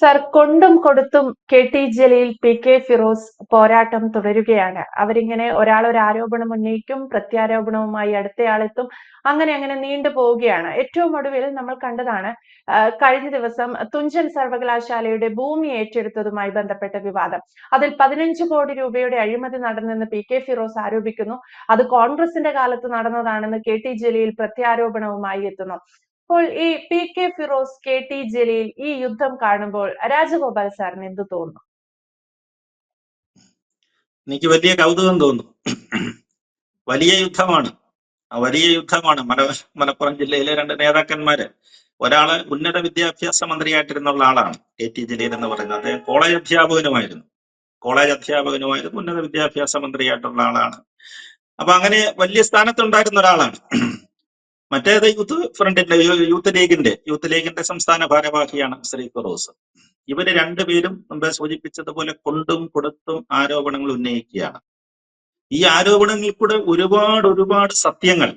Sir കൊണ്ടും കൊടുത്തും K T Jaleel P K Firoz പോരാട്ടം തുടരുകയാണ്. അവരിങ്ങനെ ഒരാൾ ഒരു ആരോപണം ഉന്നയിക്കും പ്രത്യാരോപണവുമായി അടുത്തയാളെത്തും അങ്ങനെ അങ്ങനെ നീണ്ടു പോവുകയാണ്. ഏറ്റവും ഒടുവിൽ നമ്മൾ കണ്ടതാണ് കഴിഞ്ഞ ദിവസം തുഞ്ചൻ സർവകലാശാലയുടെ ഭൂമി ഏറ്റെടുത്തതുമായി ബന്ധപ്പെട്ട വിവാദം. അതിൽ പതിനഞ്ച് കോടി രൂപയുടെ അഴിമതി നടന്നെന്ന് പി കെ ഫിറോസ് ആരോപിക്കുന്നു. അത് കോൺഗ്രസിന്റെ കാലത്ത് നടന്നതാണെന്ന് കെ ടി ജലീൽ പ്രത്യാരോപണവുമായി എത്തുന്നു. അപ്പോൾ ഈ P K Firoz K T Jaleel ഈ യുദ്ധം കാണുമ്പോൾ രാജഗോപാൽ സാറിന് എന്ത് തോന്നുന്നു? എനിക്ക് വലിയ കൗതുകം തോന്നുന്നു. വലിയ യുദ്ധമാണ്. വലിയ യുദ്ധമാണ് മല മലപ്പുറം ജില്ലയിലെ രണ്ട് നേതാക്കന്മാര്. ഒരാൾ ഉന്നത വിദ്യാഭ്യാസ മന്ത്രിയായിട്ടിരുന്നുള്ള ആളാണ് കെ ടി ജലീൽ എന്ന് പറയുന്നത്. അദ്ദേഹം കോളേജ് അധ്യാപകനുമായിരുന്നു. കോളേജ് അധ്യാപകനുമായിരുന്നു ഉന്നത വിദ്യാഭ്യാസ മന്ത്രിയായിട്ടുള്ള ആളാണ്. അപ്പൊ അങ്ങനെ വലിയ സ്ഥാനത്തുണ്ടായിരുന്ന ഒരാളാണ്. മറ്റേത് യൂത്ത് ഫ്രണ്ടിന്റെ യൂത്ത് ലീഗിന്റെ യൂത്ത് ലീഗിന്റെ സംസ്ഥാന ഭാരവാഹിയാണ് ശ്രീ ഫിറോസ്. ഇവർ രണ്ടുപേരും മുമ്പേ സൂചിപ്പിച്ചതുപോലെ കൊണ്ടും കൊടുത്തും ആരോപണങ്ങൾ ഉന്നയിക്കുകയാണ്. ഈ ആരോപണങ്ങളിൽ കൂടെ ഒരുപാട് ഒരുപാട് സത്യങ്ങൾ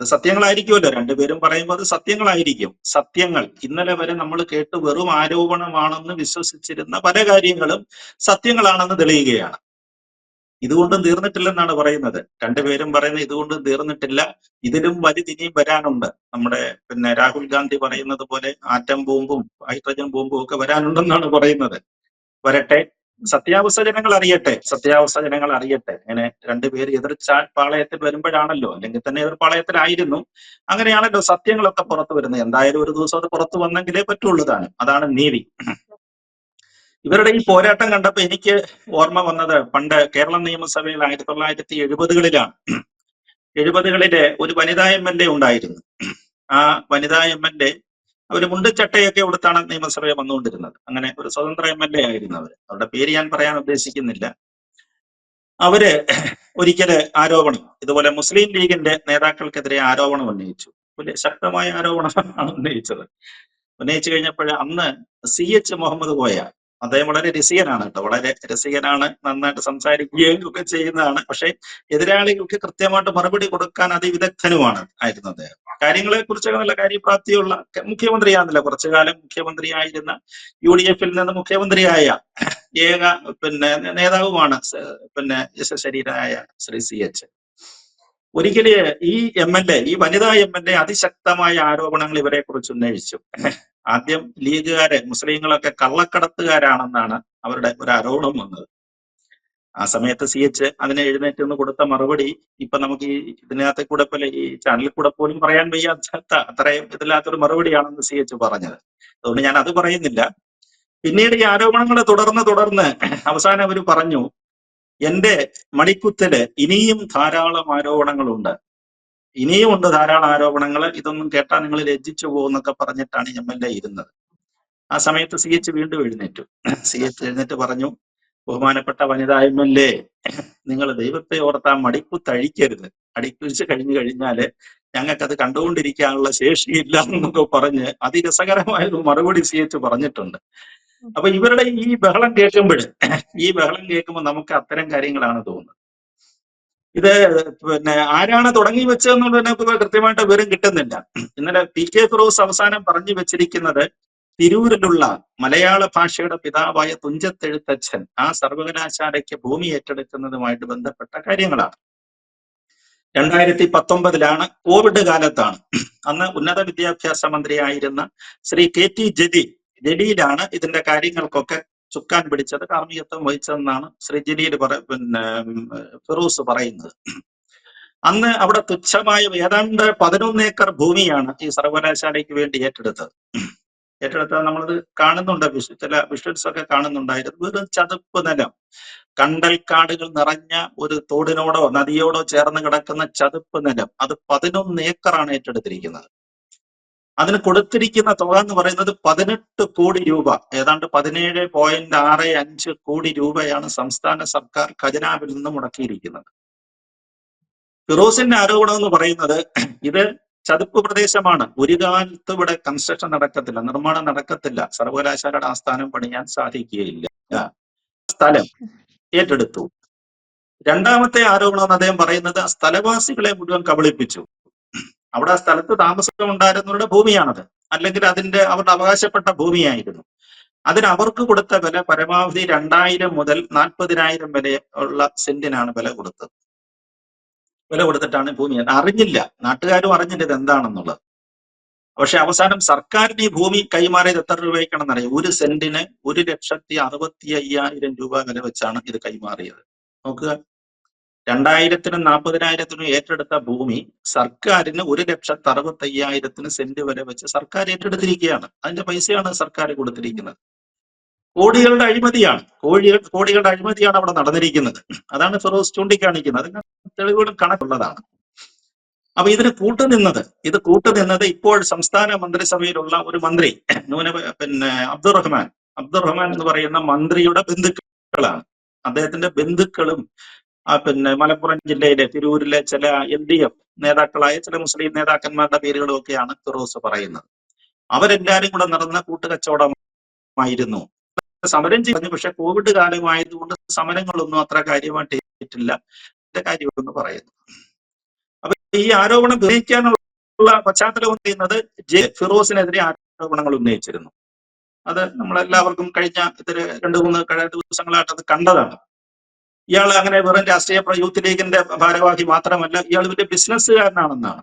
അത് സത്യങ്ങളായിരിക്കുമല്ലോ. രണ്ടുപേരും പറയുമ്പോൾ അത് സത്യങ്ങളായിരിക്കും. സത്യങ്ങൾ. ഇന്നലെ വരെ നമ്മൾ കേട്ട് വെറും ആരോപണമാണെന്ന് വിശ്വസിച്ചിരുന്ന പല കാര്യങ്ങളും സത്യങ്ങളാണെന്ന് തെളിയുകയാണ്. ഇതുകൊണ്ടും തീർന്നിട്ടില്ലെന്നാണ് പറയുന്നത്. രണ്ടുപേരും പറയുന്നത് ഇതുകൊണ്ടും തീർന്നിട്ടില്ല. ഇതിലും വലുതിനിയും വരാനുണ്ട്. നമ്മുടെ പിന്നെ രാഹുൽ ഗാന്ധി പറയുന്നത് പോലെ ആറ്റം ബോംബും ഹൈഡ്രജൻ ബോംബും ഒക്കെ വരാനുണ്ടെന്നാണ് പറയുന്നത്. വരട്ടെ. സത്യാവസ്ഥ ജനങ്ങൾ അറിയട്ടെ. സത്യാവസ്ഥ ജനങ്ങൾ അറിയട്ടെ. അങ്ങനെ രണ്ടുപേര് എതിർ ചാ- പാളയത്തിൽ വരുമ്പോഴാണല്ലോ. അല്ലെങ്കിൽ തന്നെ എതിർ പാളയത്തിലായിരുന്നു. അങ്ങനെയാണല്ലോ സത്യങ്ങളൊക്കെ പുറത്തു വരുന്നത്. എന്തായാലും ഒരു ദിവസം അത് പുറത്തു വന്നെങ്കിലേ പറ്റുള്ളൂ താനും. അതാണ് നീതി. ഇവരുടെ ഈ പോരാട്ടം കണ്ടപ്പോൾ എനിക്ക് ഓർമ്മ വന്നത് പണ്ട് കേരള നിയമസഭയിൽ ആയിരത്തി തൊള്ളായിരത്തി എഴുപതുകളിലാണ്. എഴുപതുകളിലെ ഒരു വനിതാ എം എൽ എ ഉണ്ടായിരുന്നു. ആ വനിതാ എം എൽ എ അവർ മുണ്ടുചട്ടയൊക്കെ ഉടുത്താണ് നിയമസഭയിൽ വന്നുകൊണ്ടിരുന്നത്. അങ്ങനെ ഒരു സ്വതന്ത്ര എം എൽ എ ആയിരുന്നു അവർ. അവരുടെ പേര് ഞാൻ പറയാൻ ഉദ്ദേശിക്കുന്നില്ല. അവർ ഒരിക്കൽ ആരോപണം ഇതുപോലെ മുസ്ലിം ലീഗിന്റെ നേതാക്കൾക്കെതിരെ ആരോപണം ഉന്നയിച്ചു. വലിയ ശക്തമായ ആരോപണമാണ് ഉന്നയിച്ചത്. ഉന്നയിച്ചു കഴിഞ്ഞപ്പോൾ അന്ന് സി എച്ച് മുഹമ്മദ് കോയ അദ്ദേഹം വളരെ രസികനാണ് കേട്ടോ. വളരെ രസികനാണ് നന്നായിട്ട് സംസാരിക്കുകയും ഒക്കെ ചെയ്യുന്നതാണ്. പക്ഷെ എതിരാളികൾക്ക് കൃത്യമായിട്ട് മറുപടി കൊടുക്കാൻ അതിവിദഗ്ധനുമാണ് ആയിരുന്നു അദ്ദേഹം. കാര്യങ്ങളെ കുറിച്ചൊക്കെ നല്ല കാര്യപ്രാപ്തിയുള്ള മുഖ്യമന്ത്രിയാണല്ലോ കുറച്ചു കാലം മുഖ്യമന്ത്രിയായിരുന്ന യു ഡി എഫിൽ നിന്ന് മുഖ്യമന്ത്രിയായ ഏക പിന്നെ നേതാവുമാണ് പിന്നെ ശരീരനായ ശ്രീ സി എച്ച്. ഒരിക്കൽ ഈ എം എൽ എ ഈ വനിതാ എം എൽ എ അതിശക്തമായ ആരോപണങ്ങൾ ഇവരെ കുറിച്ച് ഉന്നയിച്ചു. ആദ്യം ലീഗുകാരെ മുസ്ലിങ്ങളൊക്കെ കള്ളക്കടത്തുകാരാണെന്നാണ് അവരുടെ ഒരു ആരോപണം വന്നത്. ആ സമയത്ത് സി എച്ച് അതിനെ എഴുന്നേറ്റ് നിന്ന് കൊടുത്ത മറുപടി ഇപ്പൊ നമുക്ക് ഈ ഇതിനകത്തെ കൂടെ പോലെ ഈ ചാനലിൽ കൂടെ പോലും പറയാൻ വയ്യാത്ത അത്രയും ഇതില്ലാത്തൊരു മറുപടിയാണെന്ന് സി എച്ച് പറഞ്ഞത്. അതുകൊണ്ട് ഞാൻ അത് പറയുന്നില്ല. പിന്നീട് ഈ ആരോപണങ്ങൾ തുടർന്ന് തുടർന്ന് അവസാനം അവർ പറഞ്ഞു എന്റെ മണിക്കുത്തിൽ ഇനിയും ധാരാളം ആരോപണങ്ങളുണ്ട്. ഇനിയും ഉണ്ട് ധാരാളം ആരോപണങ്ങൾ. ഇതൊന്നും കേട്ടാൽ നിങ്ങൾ ലജ്ജിച്ചു പോകുന്നൊക്കെ പറഞ്ഞിട്ടാണ് എം എൽ എ ഇരുന്നത്. ആ സമയത്ത് സി എച്ച് വീണ്ടും എഴുന്നേറ്റു. സി എച്ച് എഴുന്നേറ്റ് പറഞ്ഞു ബഹുമാനപ്പെട്ട വനിതാ എം എൽ എ നിങ്ങൾ ദൈവത്തെ ഓർത്ത് ആ മടിപ്പ് തഴിക്കരുത്. അടിക്കുരിച്ച് കഴിഞ്ഞു കഴിഞ്ഞാൽ അത് കണ്ടുകൊണ്ടിരിക്കാനുള്ള ശേഷിയില്ല എന്നൊക്കെ പറഞ്ഞ് അതിരസകരമായൊരു മറുപടി സി എച്ച് പറഞ്ഞിട്ടുണ്ട്. അപ്പൊ ഇവരുടെ ഈ ബഹളം കേൾക്കുമ്പോൾ ഈ ബഹളം കേൾക്കുമ്പോൾ നമുക്ക് അത്തരം കാര്യങ്ങളാണ് തോന്നുന്നത്. ഇത് പിന്നെ ആരാണ് തുടങ്ങി വെച്ചതെന്നുള്ളതിനെ കൃത്യമായിട്ട് വിവരം കിട്ടുന്നില്ല. ഇന്നലെ പി കെ ഫിറോസ് അവസാനം പറഞ്ഞു വെച്ചിരിക്കുന്നത് തിരൂരിലുള്ള മലയാള ഭാഷയുടെ പിതാവായ തുഞ്ചത്തെഴുത്തച്ഛൻ ആ സർവകലാശാലയ്ക്ക് ഭൂമി ഏറ്റെടുക്കുന്നതുമായിട്ട് ബന്ധപ്പെട്ട കാര്യങ്ങളാണ്. രണ്ടായിരത്തി പത്തൊമ്പതിലാണ് കോവിഡ് കാലത്താണ്. അന്ന് ഉന്നത വിദ്യാഭ്യാസ മന്ത്രിയായിരുന്ന ശ്രീ കെ ടി ജലീൽ ജലീലാണ് ഇതിന്റെ കാര്യങ്ങൾക്കൊക്കെ ചുക്കാൻ പിടിച്ചത്. കാർമ്മികത്വം വഹിച്ചതെന്നാണ് ശ്രീ ജലീൽ പറ പിന്നെ ഫിറൂസ് പറയുന്നത്. അന്ന് അവിടെ തുച്ഛമായ ഏതാണ്ട് പതിനൊന്ന് ഏക്കർ ഭൂമിയാണ് ഈ സർവകലാശാലയ്ക്ക് വേണ്ടി ഏറ്റെടുത്തത്. ഏറ്റെടുത്താൽ നമ്മളത് കാണുന്നുണ്ട്. വിഷു ചില വിഷ്വൽസ് ഒക്കെ കാണുന്നുണ്ടായിരുന്നു. വെറും ചതുപ്പ് നിലം. കണ്ടൽക്കാടുകൾ നിറഞ്ഞ ഒരു തോടിനോടോ നദിയോടോ ചേർന്ന് കിടക്കുന്ന ചതുപ്പ് നിലം. അത് പതിനൊന്ന് ഏക്കറാണ് ഏറ്റെടുത്തിരിക്കുന്നത്. അതിന് കൊടുത്തിരിക്കുന്ന തുക എന്ന് പറയുന്നത് പതിനെട്ട് കോടി രൂപ. ഏതാണ്ട് പതിനേഴ് പോയിന്റ് ആറ് അഞ്ച് കോടി രൂപയാണ് സംസ്ഥാന സർക്കാർ ഖജനാവിൽ നിന്ന് മുടക്കിയിരിക്കുന്നത്. ഫിറോസിന്റെ ആരോപണം എന്ന് പറയുന്നത് ഇത് ചതുപ്പ് പ്രദേശമാണ്. ഒരു കാലത്ത് ഇവിടെ കൺസ്ട്രക്ഷൻ നടക്കത്തില്ല നിർമ്മാണം നടക്കത്തില്ല. സർവകലാശാലയുടെ ആസ്ഥാനം പണിയാൻ സാധിക്കുകയില്ല. സ്ഥലം ഏറ്റെടുത്തു. രണ്ടാമത്തെ ആരോപണം അദ്ദേഹം പറയുന്നത് സ്ഥലവാസികളെ മുഴുവൻ കബളിപ്പിച്ചു. അവിടെ ആ സ്ഥലത്ത് താമസം ഉണ്ടായിരുന്നവരുടെ ഭൂമിയാണത്. അല്ലെങ്കിൽ അതിന്റെ അവരുടെ അവകാശപ്പെട്ട ഭൂമിയായിരുന്നു. അതിന് അവർക്ക് കൊടുത്ത വില പരമാവധി രണ്ടായിരം മുതൽ നാൽപ്പതിനായിരം വരെ ഉള്ള സെന്റിനാണ് വില കൊടുത്തത്. വില കൊടുത്തിട്ടാണ് ഭൂമി അറിഞ്ഞില്ല. നാട്ടുകാരും അറിഞ്ഞില്ല ഇത് എന്താണെന്നുള്ളത്. പക്ഷെ അവസാനം സർക്കാരിന് ഈ ഭൂമി കൈമാറിയത് എത്ര രൂപയ്ക്കാണെന്ന് അറിയാം ഒരു സെന്റിന് ഒരു ലക്ഷത്തി അറുപത്തി അയ്യായിരം രൂപ വില വെച്ചാണ് ഇത് കൈമാറിയത്. നോക്കുക. രണ്ടായിരത്തിനും നാൽപ്പതിനായിരത്തിനും ഏറ്റെടുത്ത ഭൂമി സർക്കാരിന് ഒരു ലക്ഷത്തി അറുപത്തയ്യായിരത്തിന് സെന്റ് വരെ വെച്ച് സർക്കാർ ഏറ്റെടുത്തിരിക്കുകയാണ്. അതിന്റെ പൈസയാണ് സർക്കാർ കൊടുത്തിരിക്കുന്നത്. കോടികളുടെ അഴിമതിയാണ്. കോഴികൾ കോടികളുടെ അഴിമതിയാണ് അവിടെ നടന്നിരിക്കുന്നത്. അതാണ് ഫിറോസ് ചൂണ്ടിക്കാണിക്കുന്നത്. അതിന് തെളിവുകൾ കണക്കുള്ളതാണ്. അപ്പൊ ഇതിന് കൂട്ടുനിന്നത് ഇത് കൂട്ടുനിന്നത് ഇപ്പോൾ സംസ്ഥാന മന്ത്രിസഭയിലുള്ള ഒരു മന്ത്രി ന്യൂന പിന്നെ അബ്ദുറഹ്മാൻ. അബ്ദുറഹ്മാൻ എന്ന് പറയുന്ന മന്ത്രിയുടെ ബന്ധുക്കളാണ്. അദ്ദേഹത്തിന്റെ ബന്ധുക്കളും പിന്നെ മലപ്പുറം ജില്ലയിലെ തിരൂരിലെ ചില എൽ ഡി എഫ് നേതാക്കളായ ചില മുസ്ലിം നേതാക്കന്മാരുടെ പേരുകളും ഒക്കെയാണ് ഫിറോസ് പറയുന്നത്. അവരെല്ലാരും കൂടെ നടന്ന കൂട്ടുകച്ചവടമായിരുന്നു. സമരം ചെയ്തു. പക്ഷെ കോവിഡ് കാലമായതുകൊണ്ട് സമരങ്ങളൊന്നും അത്ര കാര്യമായിട്ട് ഏറ്റില്ല കാര്യമെന്ന് പറയുന്നു. അപ്പൊ ഈ ആരോപണം ഗ്രഹിക്കാനുള്ള പശ്ചാത്തലം പറയുന്നത് ജെ ഫിറോസിനെതിരെ ആരോപണങ്ങൾ ഉന്നയിച്ചിരുന്നു. അത് നമ്മളെല്ലാവർക്കും കഴിഞ്ഞ ഇത്തിരി രണ്ടു മൂന്ന് കഴിഞ്ഞ ദിവസങ്ങളായിട്ട് അത് കണ്ടതാണ്. ഇയാൾ അങ്ങനെ വെറും രാഷ്ട്രീയ യൂത്ത് ലീഗിന്റെ ഭാരവാഹി മാത്രമല്ല ഇയാൾ വലിയ ബിസിനസ്സുകാരനാണെന്നാണ്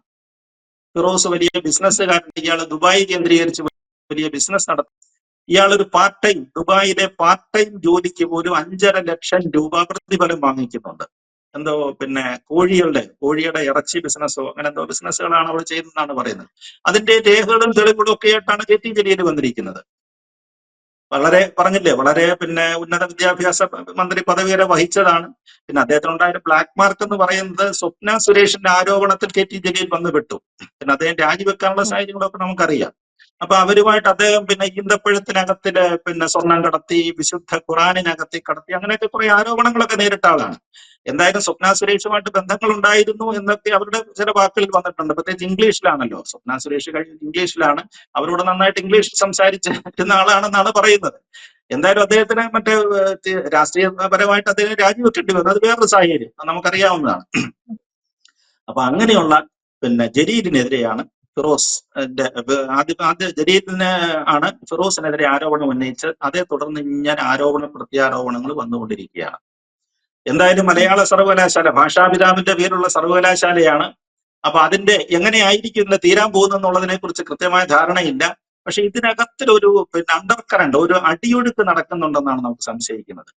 ഫിറോസ് വലിയ ബിസിനസ്സുകാരൻ ഇയാൾ ദുബായ് കേന്ദ്രീകരിച്ച് വലിയ ബിസിനസ് നടത്തും ഇയാൾ ഒരു പാർട്ട് ടൈം ദുബായിലെ പാർട്ട് ടൈം ജോലിക്ക് പോലും അഞ്ചര ലക്ഷം രൂപ പ്രതിഫലം വാങ്ങിക്കുന്നുണ്ട്. എന്തോ പിന്നെ കോഴികളുടെ കോഴിയുടെ ഇറച്ചി ബിസിനസ്സോ അങ്ങനെ എന്തോ ബിസിനസ്സുകളാണ് അവൾ ചെയ്യുന്നതെന്നാണ് പറയുന്നത്. അതിന്റെ രേഖകളും തെളിവുകളും ഒക്കെ ആയിട്ടാണ് കെ ടി ജലീൽ വന്നിരിക്കുന്നത്. വളരെ പറഞ്ഞില്ലേ വളരെ പിന്നെ ഉന്നത വിദ്യാഭ്യാസ മന്ത്രി പദവി വരെ വഹിച്ചതാണ്. പിന്നെ അദ്ദേഹത്തിനുണ്ടായ ബ്ലാക്ക് മാർക്ക് എന്ന് പറയുന്നത് സ്വപ്ന സുരേഷിന്റെ ആരോപണത്തിൽ കെ ടി ജലീൽ വന്നു പെട്ടു. പിന്നെ അദ്ദേഹം രാജിവെക്കാനുള്ള സാഹചര്യങ്ങളൊക്കെ നമുക്കറിയാം. അപ്പൊ അവരുമായിട്ട് അദ്ദേഹം പിന്നെ ഈന്തപ്പഴത്തിനകത്തിൽ പിന്നെ സ്വർണം കടത്തി വിശുദ്ധ ഖുറാനിനകത്തി കടത്തി അങ്ങനെയൊക്കെ കുറെ ആരോപണങ്ങളൊക്കെ നേരിട്ട ആളാണ്. എന്തായാലും സ്വപ്ന സുരേഷുമായിട്ട് ബന്ധങ്ങൾ ഉണ്ടായിരുന്നു എന്നൊക്കെ അവരുടെ ചില വാക്കുകളിൽ വന്നിട്ടുണ്ട്. പ്രത്യേകിച്ച് ഇംഗ്ലീഷിലാണല്ലോ. സ്വപ്ന സുരേഷ് കഴിഞ്ഞ ഇംഗ്ലീഷിലാണ്. അവരോട് നന്നായിട്ട് ഇംഗ്ലീഷ് സംസാരിച്ചിരുന്ന ആളാണെന്നാണ് പറയുന്നത്. എന്തായാലും അദ്ദേഹത്തിന് മറ്റേ രാഷ്ട്രീയപരമായിട്ട് അദ്ദേഹം രാജിവെക്കേണ്ടി വന്നു. അത് വേറൊരു സാഹചര്യം. നമുക്കറിയാവുന്നതാണ്. അപ്പൊ അങ്ങനെയുള്ള പിന്നെ ജലീലിനെതിരെയാണ് ഫിറോസ് ആദ്യം ആദ്യ ജലീലിന് ആണ് ഫിറോസിനെതിരെ ആരോപണം ഉന്നയിച്ച് അതേ തുടർന്ന് ഇങ്ങനെ ആരോപണ പ്രത്യാരോപണങ്ങൾ വന്നുകൊണ്ടിരിക്കുകയാണ്. എന്തായാലും മലയാള സർവകലാശാല ഭാഷാപിതാവിന്റെ പേരുള്ള സർവകലാശാലയാണ്. അപ്പൊ അതിന്റെ എങ്ങനെയായിരിക്കും ഇതിന്റെ തീരാൻ പോകുന്നതിനെ കുറിച്ച് കൃത്യമായ ധാരണയില്ല. പക്ഷെ ഇതിനകത്തിലൊരു പിന്നെ അണ്ടർ കറണ്ട് ഒരു അടിയൊഴുക്ക് നടക്കുന്നുണ്ടെന്നാണ് നമുക്ക് സംശയിക്കുന്നത്.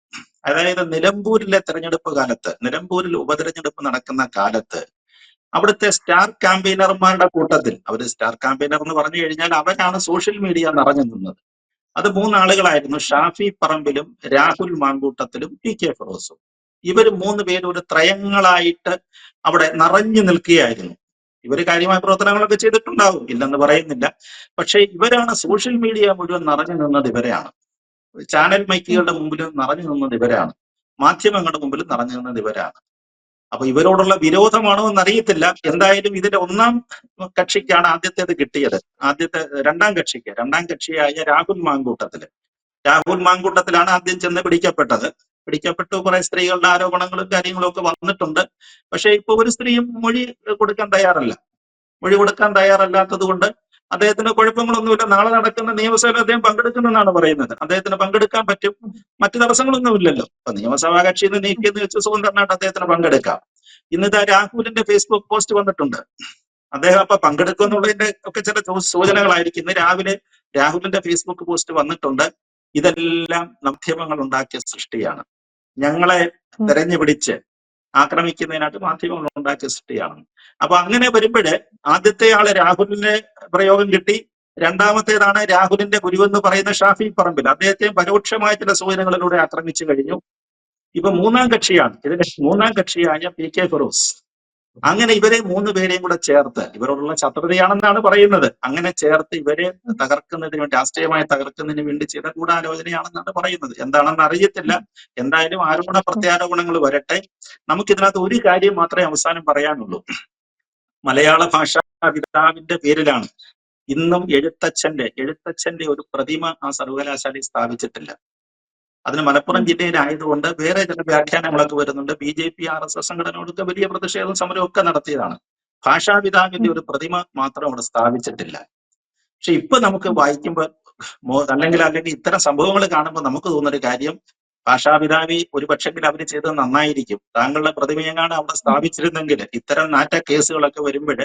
അതായത് നിലമ്പൂരിലെ തെരഞ്ഞെടുപ്പ് കാലത്ത് നിലമ്പൂരിൽ ഉപതെരഞ്ഞെടുപ്പ് നടക്കുന്ന കാലത്ത് അവിടുത്തെ സ്റ്റാർ ക്യാമ്പയിനർമാരുടെ കൂട്ടത്തിൽ അവർ സ്റ്റാർ ക്യാമ്പയിനർ എന്ന് പറഞ്ഞു കഴിഞ്ഞാൽ അവരാണ് സോഷ്യൽ മീഡിയ നിറഞ്ഞു നിന്നത്. അത് മൂന്നാളുകളായിരുന്നു ഷാഫി പറമ്പിലും രാഹുൽ മാങ്കൂട്ടത്തിലും പി കെ ഫിറോസും. ഇവർ മൂന്ന് പേരും ഒരു ത്രയങ്ങളായിട്ട് അവിടെ നിറഞ്ഞു നിൽക്കുകയായിരുന്നു. ഇവർ കാര്യമായ പ്രവർത്തനങ്ങളൊക്കെ ചെയ്തിട്ടുണ്ടാവും ഇല്ലെന്ന് പറയുന്നില്ല. പക്ഷെ ഇവരാണ് സോഷ്യൽ മീഡിയ മുഴുവൻ നിറഞ്ഞു നിന്നത് ഇവരെയാണ്. ചാനൽ മൈക്കുകളുടെ മുമ്പിൽ നിറഞ്ഞു നിന്നത് ഇവരാണ്. മാധ്യമങ്ങളുടെ മുമ്പിൽ നിറഞ്ഞു നിന്നത് ഇവരാണ്. അപ്പൊ ഇവരോടുള്ള വിരോധമാണോ എന്നറിയത്തില്ല. എന്തായാലും ഇതിന്റെ ഒന്നാം കക്ഷിക്കാണ് ആദ്യത്തേത് കിട്ടിയത്. ആദ്യത്തെ രണ്ടാം കക്ഷിക്ക് രണ്ടാം കക്ഷിയായ രാഹുൽ മാങ്കൂട്ടത്തിൽ. രാഹുൽ മാങ്കൂട്ടത്തിലാണ് ആദ്യം ചെന്ന് പിടിക്കപ്പെട്ടത്. പിടിക്കപ്പെട്ടു. കുറെ സ്ത്രീകളുടെ ആരോപണങ്ങളും കാര്യങ്ങളും ഒക്കെ വന്നിട്ടുണ്ട്. പക്ഷെ ഇപ്പൊ ഒരു സ്ത്രീയും മൊഴി കൊടുക്കാൻ തയ്യാറല്ല. മൊഴി കൊടുക്കാൻ തയ്യാറല്ലാത്തത് കൊണ്ട് അദ്ദേഹത്തിന് കുഴപ്പങ്ങളൊന്നുമില്ല. നാളെ നടക്കുന്ന നിയമസഭയിൽ അദ്ദേഹം പങ്കെടുക്കുന്നെന്നാണ് പറയുന്നത്. അദ്ദേഹത്തിന് പങ്കെടുക്കാൻ പറ്റും. മറ്റു തടസ്സങ്ങളൊന്നുമില്ലല്ലോ അപ്പൊ നിയമസഭാ കക്ഷിയിൽ നിന്ന് നീക്കിയെന്ന് വെച്ച് സ്വതന്ത്രമായിട്ട് അദ്ദേഹത്തിന് പങ്കെടുക്കാം. ഇന്നിതാ രാഹുലിന്റെ ഫേസ്ബുക്ക് പോസ്റ്റ് വന്നിട്ടുണ്ട്. അദ്ദേഹം അപ്പൊ പങ്കെടുക്കും എന്നുള്ളതിന്റെ ഒക്കെ ചില സൂചനകളായിരിക്കും. ഇന്ന് രാവിലെ രാഹുലിന്റെ ഫേസ്ബുക്ക് പോസ്റ്റ് വന്നിട്ടുണ്ട്. ഇതെല്ലാം മാധ്യമങ്ങൾ ഉണ്ടാക്കിയ സൃഷ്ടിയാണ്. ഞങ്ങളെ. തെരഞ്ഞു പിടിച്ച് ആക്രമിക്കുന്നതിനായിട്ട് മാധ്യമങ്ങൾ ഉണ്ടാക്കിയ സൃഷ്ടിയാണ്. അപ്പൊ അങ്ങനെ വരുമ്പോഴ് ആദ്യത്തെ ആൾ രാഹുലിന്റെ പ്രയോഗം കിട്ടി. രണ്ടാമത്തേതാണ് രാഹുലിന്റെ ഗുരുവെന്ന് പറയുന്ന ഷാഫി പറമ്പിൽ. അദ്ദേഹത്തെ പരോക്ഷമായ ചില സൂചനകളിലൂടെ ആക്രമിച്ചു കഴിഞ്ഞു. ഇപ്പൊ മൂന്നാം കക്ഷിയാണ്. ഇതിന്റെ മൂന്നാം കക്ഷിയായ പി കെ ഫിറോസ്. അങ്ങനെ ഇവരെ മൂന്ന് പേരെയും കൂടെ ചേർത്ത് ഇവരോടുള്ള ശത്രുതയാണെന്നാണ് പറയുന്നത്. അങ്ങനെ ചേർത്ത് ഇവരെ തകർക്കുന്നതിന് വേണ്ടി രാഷ്ട്രീയമായി തകർക്കുന്നതിന് വേണ്ടി ചില ഗൂഢാലോചനയാണെന്നാണ് പറയുന്നത്. എന്താണെന്ന് അറിയത്തില്ല. എന്തായാലും ആരോപണ പ്രത്യാരോപണങ്ങൾ വരട്ടെ. നമുക്കിതിനകത്ത് ഒരു കാര്യം മാത്രമേ അവസാനം പറയാനുള്ളൂ. മലയാള ഭാഷാ പിതാവിന്റെ പേരിലാണ്. ഇന്നും എഴുത്തച്ഛന്റെ എഴുത്തച്ഛന്റെ ഒരു പ്രതിമ ആ സർവകലാശാലയിൽ സ്ഥാപിച്ചിട്ടില്ല. അതിന് മലപ്പുറം. ജില്ലയിലായതുകൊണ്ട് വേറെ ചില വ്യാഖ്യാനങ്ങളൊക്കെ വരുന്നുണ്ട്. B J P R S S സംഘടനകളൊക്കെ വലിയ പ്രതിഷേധം സമരമൊക്കെ ഒക്കെ നടത്തിയതാണ്. ഭാഷാപിതാവിന്റെ ഒരു പ്രതിമ മാത്രം അവിടെ സ്ഥാപിച്ചിട്ടില്ല. പക്ഷെ ഇപ്പൊ നമുക്ക് വായിക്കുമ്പോൾ അല്ലെങ്കിൽ അല്ലെങ്കിൽ ഇത്തരം സംഭവങ്ങൾ കാണുമ്പോൾ നമുക്ക് തോന്നുന്ന ഒരു കാര്യം ഭാഷാപിതാവി ഒരുപക്ഷെങ്കിൽ അവർ ചെയ്തത് നന്നായിരിക്കും. താങ്കളുടെ പ്രതിമയെങ്ങാണ് അവിടെ സ്ഥാപിച്ചിരുന്നെങ്കിൽ ഇത്തരം നാറ്റ കേസുകളൊക്കെ വരുമ്പോൾ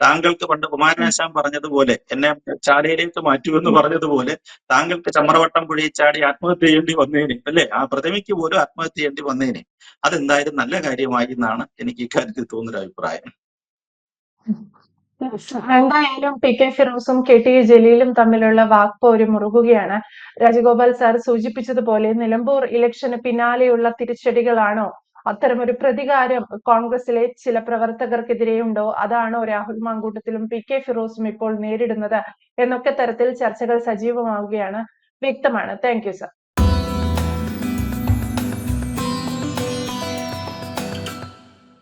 താങ്കൾക്ക് പണ്ട് കുമാരനാശാൻ പറഞ്ഞതുപോലെ എന്നെ ചാലയിലേക്ക് മാറ്റുമെന്ന് പറഞ്ഞതുപോലെ താങ്കൾക്ക് ചമ്രവട്ടം പുഴയിൽ ചാടി ആത്മഹത്യ ചെയ്യേണ്ടി വന്നേനെ അല്ലേ? ആ പ്രതിമയ്ക്ക് പോലും ആത്മഹത്യ ചെയ്യേണ്ടി വന്നേനെ. അതെന്തായാലും നല്ല കാര്യമായി എന്നാണ് എനിക്ക് ഇക്കാര്യത്തിൽ തോന്നുന്ന അഭിപ്രായം എന്തായാലും പി കെ ഫിറോസും കെ ടി ജലീലും തമ്മിലുള്ള വാക്പോര് മുറുകുകയാണ്. രാജഗോപാൽ സാർ സൂചിപ്പിച്ചതുപോലെ നിലമ്പൂർ ഇലക്ഷന് പിന്നാലെയുള്ള തിരിച്ചടികളാണോ? അത്തരമൊരു പ്രതികാരം കോൺഗ്രസിലെ ചില പ്രവർത്തകർക്കെതിരെ ഉണ്ടോ അതാണോ രാഹുൽ മാങ്കൂട്ടത്തിലും പി കെ ഫിറോസും ഇപ്പോൾ നേരിടുന്നത്? എന്നൊക്കെ തരത്തിൽ ചർച്ചകൾ സജീവമാവുകയാണ്. വ്യക്തമാണ്. Thank you sir.